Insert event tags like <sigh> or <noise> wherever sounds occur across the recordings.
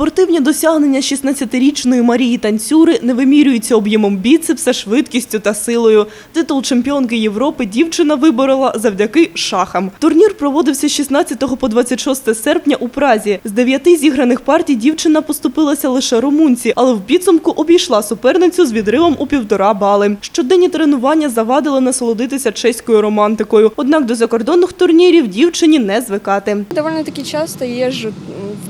Спортивні досягнення 16-річної Марії Танцюри не вимірюються об'ємом біцепса, швидкістю та силою. Титул чемпіонки Європи дівчина виборола завдяки шахам. Турнір проводився з 16 по 26 серпня у Празі. З дев'яти зіграних партій дівчина поступилася лише румунці, але в підсумку обійшла суперницю з відривом у півтора бали. Щоденні тренування завадили насолодитися чеською романтикою. Однак до закордонних турнірів дівчині не звикати. Довольно-таки часто езжу м,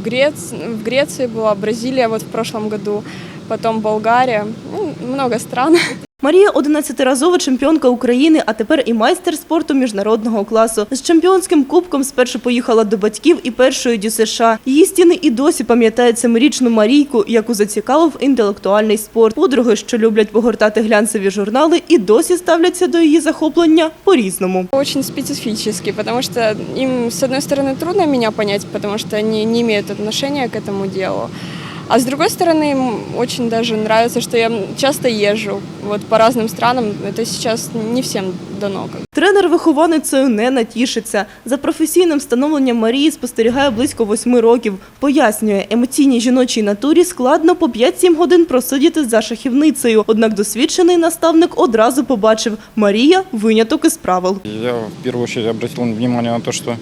в, Грец... в была, Бразилия вот в прошлом году, потом Болгария, ну, много стран. Марія 11-разова чемпіонка України, а тепер і майстер спорту міжнародного класу. З чемпіонським кубком спершу поїхала до батьків і першої дю США. Її стіни і досі пам'ятають семирічну Марійку, яку зацікавив інтелектуальний спорт. Подруги, що люблять погортати глянцеві журнали, і досі ставляться до її захоплення по-різному. Очень специфически, потому что им, с одной стороны, трудно меня понять, потому что они не имеют отношения к этому делу. А с другой стороны, им очень даже нравится, что я часто езжу вот по разным странам. Это сейчас не всем дано. как бы. Тренер вихованицею не натішиться. За професійним встановленням Марії спостерігає близько восьми років. Пояснює, емоційній жіночій натурі складно по 5-7 годин просидіти за шахівницею. Однак досвідчений наставник одразу побачив – Марія – виняток із правил. Я в первую очередь обратил внимание на то, что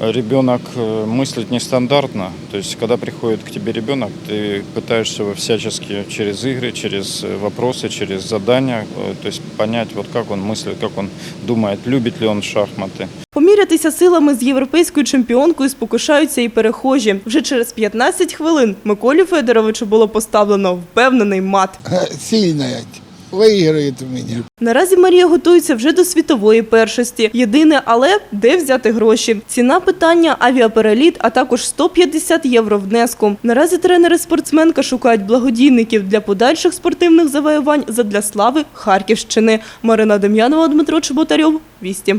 ребенок э, мыслит нестандартно. То есть, когда приходит к тебе ребенок, ты пытаешься его всячески через игры, через э, вопросы, через задания, э, то есть понять, вот как он мыслит, как он думает, любит ли он шахматы. Помірятися силами з європейською чемпіонкою спокушаються і перехожі. Вже через 15 хвилин Миколі Федоровичу було поставлено впевнений мат. <laughs> сильная, выиграет у меня. Наразі Марія готується вже до світової першості. Єдине, але де взяти гроші? Ціна питання авіапереліт, а також 150 євро внеску. Наразі тренери спортсменка шукають благодійників для подальших спортивних завоювань задля слави Харківщини. Марина Дем'янова, Дмитро Чеботарьов. Вісті.